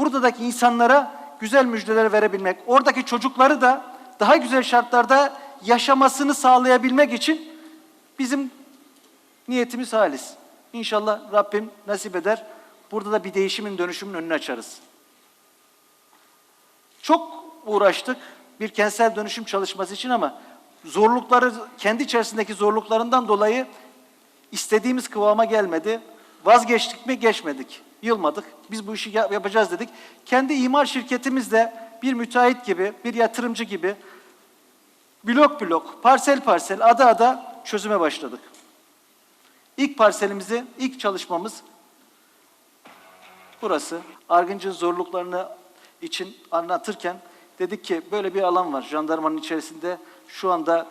buradaki insanlara güzel müjdeler verebilmek, oradaki çocukları da daha güzel şartlarda yaşamasını sağlayabilmek için bizim niyetimiz halis. İnşallah Rabbim nasip eder. Burada da bir değişimin, dönüşümün önünü açarız. Çok uğraştık bir kentsel dönüşüm çalışması için ama zorlukları, kendi içerisindeki zorluklarından dolayı istediğimiz kıvama gelmedi. Vazgeçtik mi? Geçmedik. Yılmadık. Biz bu işi ya- yapacağız dedik. Kendi imar şirketimizle bir müteahhit gibi, bir yatırımcı gibi blok blok, parsel parsel, ada ada çözüme başladık. İlk parselimizi, ilk çalışmamız burası. Argıncın zorluklarını için anlatırken dedik ki böyle bir alan var jandarmanın içerisinde. Şu anda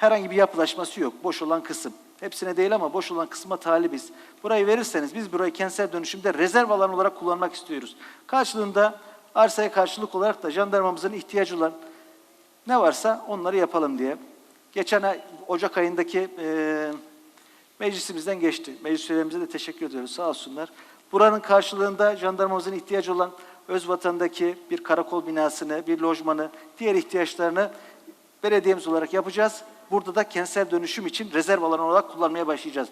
herhangi bir yapılaşması yok. Boş olan kısım. Hepsine değil ama boş olan kısma talibiz. Burayı verirseniz biz burayı kentsel dönüşümde rezerv alan olarak kullanmak istiyoruz. Karşılığında arsaya karşılık olarak da jandarmamızın ihtiyacı olan ne varsa onları yapalım diye. Geçen ay Ocak ayındaki eee meclisimizden geçti. Meclis üyelerimize de teşekkür ediyoruz. Sağ olsunlar. Buranın karşılığında jandarmamızın ihtiyacı olan Özvatan'daki bir karakol binasını, bir lojmanı, diğer ihtiyaçlarını belediyemiz olarak yapacağız. Burada da kentsel dönüşüm için rezerv alanı olarak kullanmaya başlayacağız.